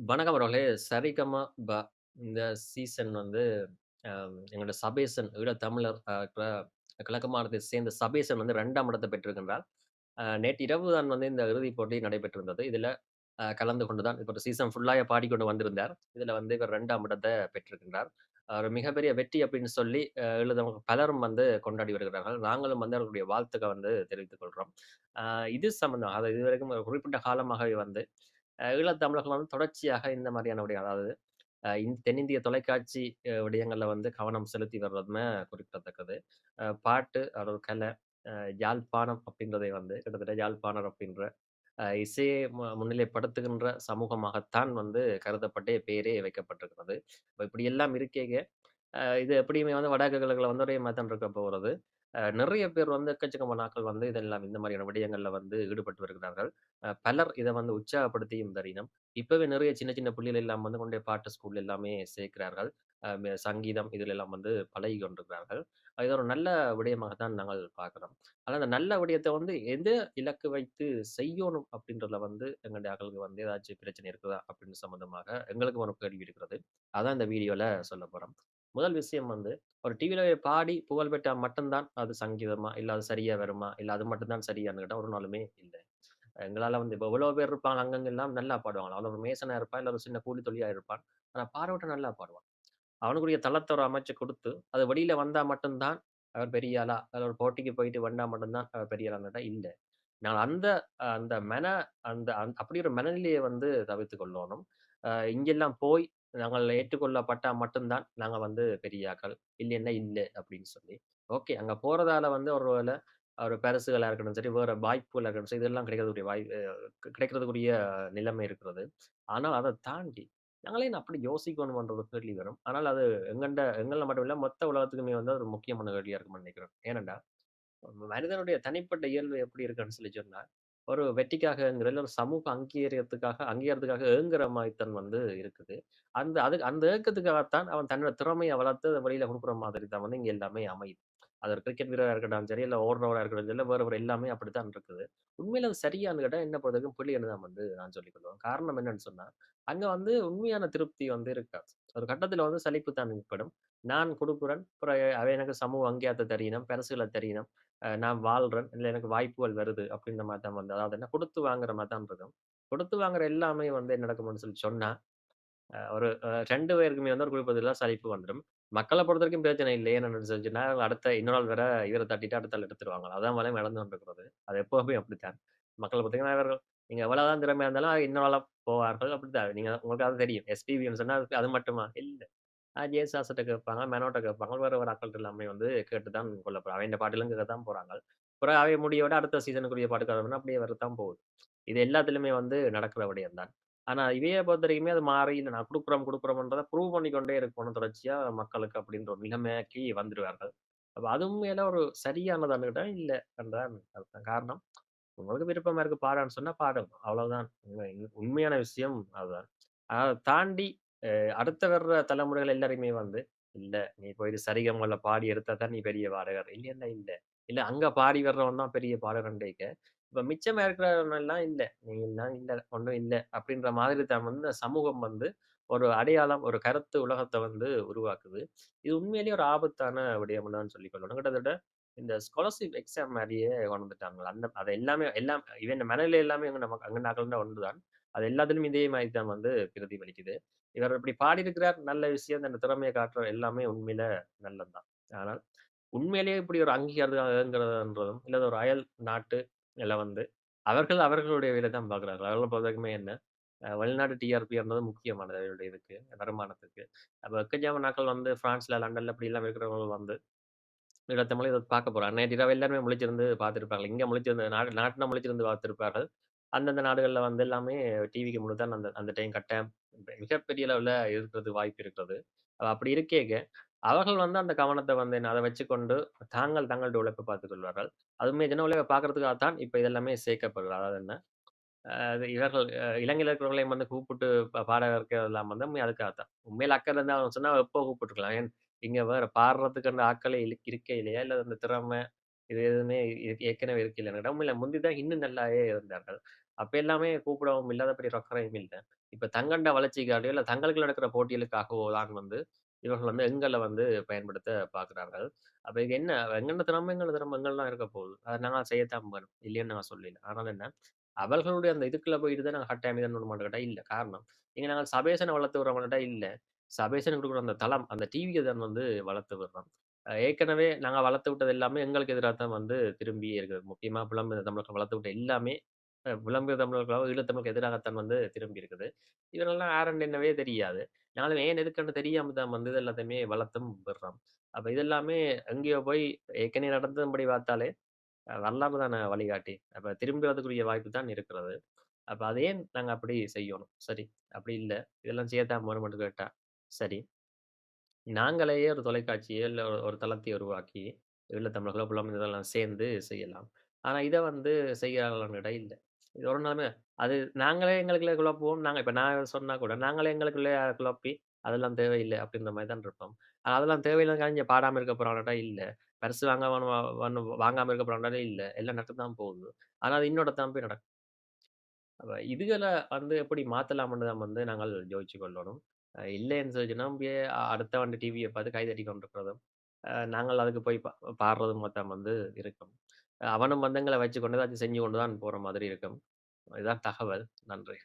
வணக்கம் அவர்களே. சரிகம ப இந்த சீசன் வந்து அ எங்களோட சபேசன் ஈழத்தமிழர் தமிழர் க கிழக்கு மாநிலத்தை சேர்ந்த சபேசன் வந்து ரெண்டாம் இடத்தை பெற்றிருக்கின்றார். நேற்று இரவு தான் வந்து இந்த இறுதிப் போட்டி நடைபெற்றிருந்தது. இதுல அ கலந்து கொண்டு தான் இப்போ சீசன் ஃபுல்லாக பாடிக்கொண்டு வந்திருந்தார். இதில் வந்து இவர் ரெண்டாம் இடத்தை பெற்றிருக்கின்றார். ஒரு மிகப்பெரிய வெற்றி அப்படின்னு சொல்லி அ பலரும் வந்து கொண்டாடி வருகிறார்கள். நாங்களும் வந்து அவர்களுடைய வாழ்த்துக்களை வந்து தெரிவித்துக் கொள்றோம். இது சம்பந்தம் அது இதுவரைக்கும் ஒரு குறிப்பிட்ட காலமாகவே வந்து ஈழத்தமிழர்கள் வந்து தொடர்ச்சியாக இந்த மாதிரியான விடயம் அதாவது அ தென்னிந்திய தொலைக்காட்சி விடயங்களில் விடயங்கள்ல வந்து கவனம் செலுத்தி வர்றதுமே குறிப்பிடத்தக்கது. பாட்டு, அதோட கலை, யாழ்ப்பாணம் அப்படின்றதை வந்து கிட்டத்தட்ட யாழ்ப்பாணர் அப்படின்ற இசையை மு முன்னிலைப்படுத்துகின்ற சமூகமாகத்தான் வந்து கருதப்பட்டே பெயரே வைக்கப்பட்டிருக்கிறது. இப்படி எல்லாம் இருக்கேங்க அ இது எப்படியுமே வந்து வடக்கு வந்து ஒரே மாரி தான் இருக்க போகிறது நிறைய பேர் வந்து எக்கச்சக்கமான நாட்கள் வந்து இதெல்லாம் இந்த மாதிரியான விடயங்கள்ல வந்து ஈடுபட்டு வருகிறார்கள். பலர் இதை வந்து உற்சாகப்படுத்தியும் தரினம். இப்பவே நிறைய சின்ன சின்ன பிள்ளைகள் எல்லாம் வந்து கொண்டே பாட்டு ஸ்கூல் எல்லாமே சேர்க்கிறார்கள். அஹ் சங்கீதம் இதுல எல்லாம் வந்து பழகி கொண்டிருக்கிறார்கள். இது ஒரு நல்ல விடயமாக தான் நாங்கள் பார்க்கிறோம். ஆனா அந்த நல்ல விடயத்தை வந்து எந்த இலக்கு வைத்து செய்யணும் அப்படின்றதுல வந்து எங்களுடைய ஆக்களுக்கு வந்து ஏதாச்சும் பிரச்சனை இருக்குதா? அப்படின்னு சம்மந்தமாக எங்களுக்கும் ஒரு கேள்வி இருக்கிறது. அதான் இந்த வீடியோல சொல்ல போறோம். முதல் விஷயம் வந்து ஒரு டிவியில் பாடி புகழ் பெற்றா மட்டும்தான் அது சங்கீதமா? இல்லை அது சரியா வருமா? இல்லை அது மட்டும்தான் சரியான்னு ஒரு நாளுமே இல்லை எங்களால் வந்து இப்போ எவ்வளோ பேர் இருப்பாங்க அங்கங்கெல்லாம் நல்லா பாடுவாங்க. அவன் ஒரு மேசனாக இருப்பான், இல்லை ஒரு சின்ன கூலி தொழிலாக இருப்பான். ஆனால் பாடவிட்டா நல்லா பாடுவான். அவனுக்குரிய தளத்தை ஒரு அமைச்சு கொடுத்து அது வெளியில வந்தால் மட்டும்தான் அவர் பெரிய ஆளா? அல்ல ஒரு போட்டிக்கு போயிட்டு வந்தால் மட்டும்தான் அவர் பெரிய ஆளான்னு இல்லை நான் அந்த அந்த மன அந்த அந் அப்படி ஒரு மனநிலையை வந்து தவிர்த்து கொள்ளணும் இங்கெல்லாம் போய் நாங்கள் ஏற்றுக்கொள்ளப்பட்டால் மட்டும்தான் நாங்கள் வந்து பெரியாக்கள் இல்லைன்னா இல்லை அப்படின்னு சொல்லி. ஓகே. அங்கே போகிறதால வந்து ஒரு வேலை ஒரு பரிசுகளாக இருக்கட்டும் சரி, வேறு வாய்ப்புகளாக இருக்கட்டும் சரி, இதெல்லாம் கிடைக்கிறதுக்குரிய வாய் கிடைக்கிறதுக்குரிய நிலைமை இருக்கிறது. ஆனால் அதை தாண்டி நாங்களே அப்படி யோசிக்கணும்ன்ற ஒரு கேள்வி வரும். ஆனால் அது எங்கண்ட எங்களை மட்டும் இல்லை மொத்த உலகத்துக்குமே வந்து ஒரு முக்கியமான கேள்வியாக இருக்கும்னு நினைக்கிறோம் ஏனென்றா, மனிதனுடைய தனிப்பட்ட இயல்பு எப்படி இருக்குன்னு சொல்லி சொன்னால் ஒரு வெற்றிக்காகங்கிற இல்ல ஒரு சமூக அங்கீகாரத்துக்காக அங்கீகாரத்துக்காக ஏங்குற மாதிரித்தன் வந்து இருக்குது. அந்த அது அந்த ஏக்கத்துக்காகத்தான் அவன் தன்னோட திறமைய வளர்த்து அத வெளியில குடுக்குற மாதிரி தான் வந்து இங்க எல்லாமே அமையுது. அது ஒரு கிரிக்கெட் வீரரா இருக்கட்டும் சரி, இல்ல ஓடுறவரா இருக்கட்டும் சரி, இல்ல வேற எல்லாமே அப்படித்தான் இருக்குது. உண்மையில அது சரியான்னு கேட்டா என்ன பொறுத்தவரைக்கும் பிள்ளைன்னு தான் வந்து நான் சொல்லிக் கொள்வேன். காரணம் என்னன்னு சொன்னா, அங்க வந்து உண்மையான திருப்தி வந்து இருக்காது. ஒரு கட்டத்தில வந்து சலிப்பு தான் ஏற்படும். நான் குடுக்குறேன், அப்புறம் அவன் எனக்கு சமூக அங்கீகாரத்த தெரியணும், பரிசுகள தெரியணும். நான் வாழ்றேன், இல்லை எனக்கு வாய்ப்புகள் வருது அப்படின்ற மாதிரி தான் வந்து அதாவது என்ன கொடுத்து வாங்குற மாதிரி தான் இருக்கும். கொடுத்து வாங்குற எல்லாமே வந்து என்ன நடக்கும்னு சொல்லி சொன்னா, ஒரு ரெண்டு 2 பேருக்குமே வந்து ஒரு குறிப்பிட்ட சலிப்பு வந்துடும் மக்களை பொறுத்த வரைக்கும் பிரச்சனை இல்லை ஏன்னு சொல்லிச்சுன்னா, அடுத்த இன்னொரு நாள் வேற இவரை தட்டிட்டு அடுத்த ஆள் எடுத்துருவாங்க. அதான் வழி நடந்து கொண்டிருக்கிறது. அது எப்பவுமே அப்படித்தான். மக்களை பார்த்தீங்கன்னா, இவர்கள் நீங்க எவ்வளவுதான் திறமையா இருந்தாலும் இன்னொரு ஆளா போவார்கள். அப்படித்தான். நீங்க உங்களுக்கு அது தெரியும். எஸ்பிபின்னு சொன்னா அது அது மட்டுமா? இல்ல. அ ஆசிட்ட கேட்பாங்க, மெனோட்ட கேட்பாங்க. வேற வேற ஆட்கள்ட்ட எல்லாமே வந்து கேட்டு தான் கொள்ள போறாங்க. அவன் பாட்டிலும் கேட்க தான் போறாங்க. அப்புறம் அவன் முடியோட அடுத்த சீசனுக்குரிய பாட்டுக்காரன் அப்படியே வரத்தான் போகுது. இது எல்லாத்துலயுமே வந்து நடக்கிற விடயம் தான். ஆனா பொறுத்த வரைக்குமே அது மாறி இல்லை நான் கொடுக்குறோம் கொடுக்குறோம்ன்றதை ப்ரூவ் பண்ணிக்கொண்டே இருக்கணும் தொடர்ச்சியா மக்களுக்கு அப்படின்ற ஒரு நிலைமைக்கு வந்துடுவார்கள் அப்ப அதுவும் உண்மையில ஒரு சரியானதான்னு கேட்டா இல்லை அதுதான் காரணம் உங்களுக்கு விருப்பமா இருக்கு பாடான்னு சொன்னா பாடும் அவ்வளவுதான். உண்மையான விஷயம் அதுதான். அதை தாண்டி அடுத்த வர்ற தலைமுறைகள் எல்லாருமே வந்து, இல்ல நீ போயிட்டு சரிகமல பாடி எடுத்தா தான் நீ பெரிய பாடகர். இல்லைன்னா இல்ல. இல்ல அங்க பாடி வர்றவன் தான் பெரிய பாடகர்ன்றீங்க. இப்ப மிச்சமா இருக்கிறவனெல்லாம் இல்லை நீ எல்லாம் இல்ல, ஒன்றும் இல்ல அப்படின்ற மாதிரி தான் வந்து சமூகம் வந்து ஒரு அடையாளம், ஒரு கருத்து உலகத்தை வந்து உருவாக்குது. இது உண்மையிலேயே ஒரு ஆபத்தான விடயம்னு தான் சொல்லிக் கொள்ளணும். கிட்டத்தட்ட இந்த ஸ்காலர்ஷிப் எக்ஸாம் மாதிரியே கொண்டு வந்துட்டாங்க. அந்த அதை எல்லாமே எல்லாம் இவன் மனநிலை எல்லாமே அங்க நமக்கு அங்க ஒன்று தான் அது எல்லாத்திலும் இதே மாதிரி தான் வந்து பிரதிபலிக்குது. இவர் இப்படி பாடியிருக்கிறார், நல்ல விஷயம். அந்த திறமையை காட்டுற எல்லாமே உண்மையில நல்லது தான். ஆனால் உண்மையிலேயே இப்படி ஒரு அங்கீகாரங்கிறதுன்றதும் இல்லை ஒரு அயல் நாட்டு இல்ல வந்து அவர்கள் அவர்களுடைய வேலை தான் பார்க்குறாங்க அவர்கள பொறுத்தவரைக்குமே என்ன, அ வெளிநாட்டு டிஆர்பின்றது முக்கியமானது அவருடைய இதுக்கு, வருமானத்துக்கு. அப்போ எக்கஞ்சாம நாட்கள் வந்து பிரான்ஸ்ல, லண்டன்ல எல்லாம் இருக்கிறவங்க வந்து இடத்த மொழி இதை பார்க்க போறாங்க. நேற்று இரவு எல்லாருமே முழிச்சிருந்து பார்த்துருப்பாங்க இங்க முழிச்சிருந்து நாட்டு நாட்டினா முழிச்சிருந்து பார்த்திருப்பார்கள். அந்தந்த நாடுகளில் வந்து எல்லாமே டிவிக்கு முன்ன தான் அந்த அந்த டைம் கட்டாயம் மிகப்பெரிய அளவில் இருக்கிறது வாய்ப்பு இருக்கிறது. அப்படி இருக்கேங்க, அவர்கள் வந்து அந்த கவனத்தை வந்து என்ன அதை வச்சுக்கொண்டு தாங்கள் தங்களுடைய உழைப்பை பார்த்துக் கொள்வார்கள். அதுவுமே ஜன உலக பார்க்கறதுக்காக தான் இப்போ இதெல்லாமே சேர்க்கப்படுது. அதாவது என்ன, அ இவர்கள் அ இலங்கையில வந்து கூப்பிட்டு பா பாட வைக்கிறதெல்லாம் வந்து அதுக்காக தான். உண்மையில அக்கறை இருந்தால் சொன்னால் எப்போ கூப்பிட்டுருக்கலாம். ஏன் இங்கே வேற பாடுறதுக்கான ஆட்களே இல் இல்லையா இல்லை அந்த திறமை இது எதுவுமே ஏற்கனவே இருக்கையில இல்லை முந்தி தான் இன்னும் நல்லாவே இருந்தார்கள். அப்ப எல்லாமே கூப்பிடவும் இல்லாத பெரிய ரொக்கரையும் இல்லை இல்ல. இப்ப தங்கண்ட வளர்ச்சிக்காகயோ, இல்ல தங்களுக்கு நடக்கிற போட்டிகளுக்காகவோ தான் வந்து இவர்கள் வந்து எங்களை வந்து பயன்படுத்த பார்க்குறார்கள் அப்போ இது என்ன எங்கன திறமை எங்களை திறமை எங்கள்ல இருக்க போகுது. அத நாங்க செய்யத்தான் வேணும். இல்லைன்னு நான் சொல்லல. ஆனால் என்ன, அவர்களுடைய அந்த இதுக்குள்ள போயிட்டு தான் நாங்கள் கட்டாயம் இத பண்ணணுமான்னு கேட்டா இல்ல. காரணம், இங்க நாங்க சபேசனை வளர்த்து விடுறோமான்னு கேட்டா இல்ல. சபேசனுக்கு குடுக்குற அந்த தளம், அந்த டிவியை தான் வந்து வளர்த்து விடுறோம். ஏற்கனவே நாங்கள் வளர்த்து விட்டது எல்லாமே எங்களுக்கு எதிராக தான் வந்து திரும்பி இருக்குது. முக்கியமாக புலம்பெயர் தமிழர்கள் வளர்த்து விட்ட எல்லாமே, புலம்பெயர் தமிழர்களோ, ஈழத்தமிழுக்கு எதிராகத்தான் வந்து திரும்பி இருக்குது. இதெல்லாம் யாருன்னு என்னவே தெரியாது. நாங்களும் ஏன் எதுக்குன்னு தெரியாம தான் வந்து இது எல்லாத்தையுமே வளர்த்தும் விடுறோம். அப்போ இதெல்லாமே அங்கேயோ எங்கேயோ போய் ஏற்கனவே நடந்தபடி பார்த்தாலே, அ வரலாறு வழிகாட்டி. அப்போ திரும்பி வரதுக்குரிய வாய்ப்பு தான் இருக்கிறது. அப்போ அதையே நாங்கள் அப்படி செய்யணும்? சரி, அப்படி இல்லை இதெல்லாம் செய்யத்தான் வேணுமான்னு கேட்டால் சரி. நாங்களே ஒரு தொலைக்காட்சியோ, இல்ல ஒரு ஒரு தளத்தை உருவாக்கி, ஈழத்தமிழர்களோ, புலம்பெயர்ந்தவர்களோ சேர்ந்து செய்யலாம். ஆனா இத வந்து செய்கிறார்களான்னு கேட்டா இல்ல. இது ஒரு நாளுமே அது நாங்களே எங்களுக்குள்ளே குழப்புவோம். நாங்க இப்ப நான் சொன்னா கூட, நாங்களே எங்களுக்குள்ளே குழப்பி, அதெல்லாம் தேவையில்ல அப்படின்ற மாரி தான் இருப்போம். அதெல்லாம் தேவையில்லை இங்க பாடாம இருக்க போறாங்களான்னு கேட்டா இல்ல. பரிசு வாங்க வாங்காம இருக்க போறாங்களான்னா இல்ல. எல்லாம் நடக்க தான் போகுது. ஆனா அது இன்னொட தான் போய் நடக்கும். அப்ப இதுகள வந்து எப்படி மாத்தலாம்ன்னு தான் வந்து நாங்கள் யோசிச்சு கொள்ளணும். இல்லைன்னு சொல்லி சொன்னா, அப்படியே டிவியை பார்த்து கைதட்டி கொண்டிருக்கிறதும், நாங்கள் அதுக்கு போய் பா பாடுறதும் மொத்தம் வந்து இருக்கும். அவனும் பந்தங்களை வச்சு கொண்டு அதை செஞ்சு கொண்டு தான் போற மாதிரி இருக்கும். இதுதான் தகவல். நன்றி.